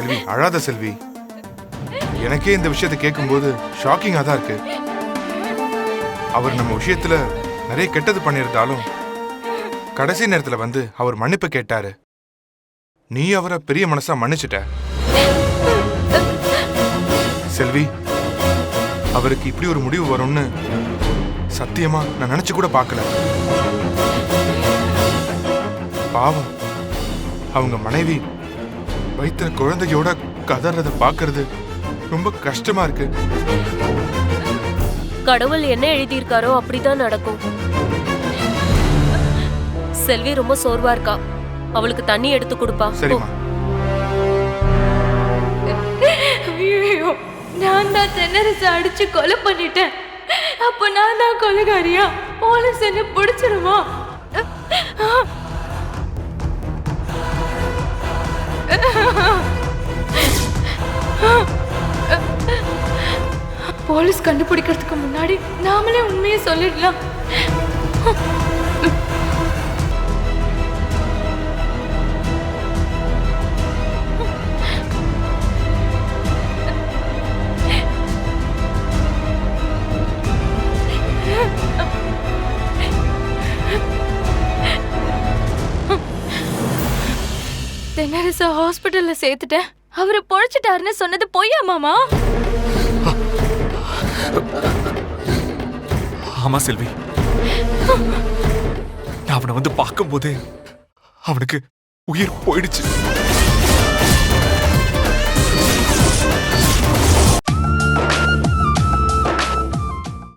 செல்வி அழாத செல்வி. எனக்கே இந்த விஷயத்தை கேட்கும்போது ஷாக்கிங்காக தான் இருக்கு. அவர் நம்ம விஷயத்துல நிறைய கெட்டது பண்ணியிருந்தாலும் கடைசி நேரத்துல வந்து அவர் மன்னிப்பு கேட்டாரு. நீ அவரை பெரிய மனசா மன்னிச்சிட்ட. செல்வி அவருக்கு இப்படி ஒரு முடிவு வரும்னு சத்தியமா நான் நினைச்சு கூட பார்க்கல. பாவம். அவங்க மனைவி வயித்துல குழந்தையோட கதறத பாக்குறது ரொம்ப கஷ்டமா இருக்கு. கடவுள் என்ன எழுதியிருக்காரோ அப்படிதான் நடக்கும். செல்வி ரொம்ப சோர்வா இருக்கா. அவளுக்கு தண்ணி எடுத்து கொடுப்பா. சரிம்மா. ஐயோ நான் தான் தென்னரசு அடிச்சு கொலை பண்ணிட்டேன். அப்ப நான் தான் கொலைகாரியா? போலீஸ் என்ன பிடிச்சிருமா? போலீஸ் கண்டுபிடிக்கிறதுக்கு முன்னாடி நாமளே உண்மையை சொல்லிடலாம். தென்னரசு ஹாஸ்பிட்டல்ல சேர்த்துட்டேன். அவரை பொழைச்சிட்டாருன்னு சொன்னது பொய்யா மாமா? ஆமா செல்வி. நான் அவனை வந்து பார்க்கும்போதே அவனுக்கு உயிர் போயிடுச்சு.